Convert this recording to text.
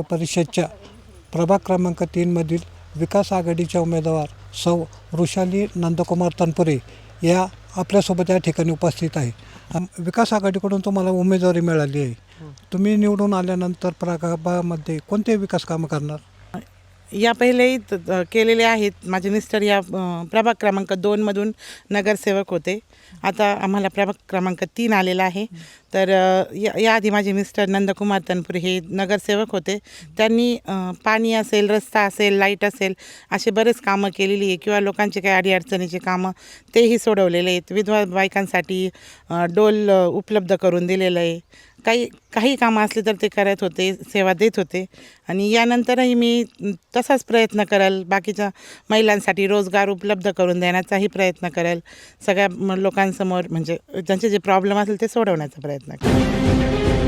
परिषदच्या प्रभाग क्रमांक तीनमधील विकास आघाडीच्या उमेदवार सौ वृषाली नंदकुमार तनपुरे या आपल्यासोबत या ठिकाणी उपस्थित आहे विकास आघाडीकडून तुम्हाला उमेदवारी मिळाली आहे. तुम्ही निवडून आल्यानंतर प्रभागामध्ये कोणते विकास कामं करणार? या पहिलेही त- केलेले आहेत. माझे मिस्टर या प्रभाग क्रमांक दोनमधून नगरसेवक होते. आता आम्हाला प्रभाग क्रमांक तीन आलेला आहे. तर या याआधी माझे मिस्टर नंदकुमार तनपुरे हे नगरसेवक होते. त्यांनी पाणी असेल रस्ता असेल लाइट असेल असे बरेच कामं केलेली आहे किंवा लोकांचे काही अडीअडचणीचे कामं तेही सोडवलेले आहेत. विधवा बायकांसाठी डोल उपलब्ध करून दिलेलं आहे. काही काही कामं असली तर ते करत होते सेवा देत होते. आणि यानंतरही मी तसाच प्रयत्न करेल बाकीच्या महिलांसाठी रोजगार उपलब्ध करून देण्याचाही प्रयत्न करेल. सगळ्या लोकांसमोर म्हणजे त्यांचे जे प्रॉब्लेम असेल ते सोडवण्याचा प्रयत्न करेल.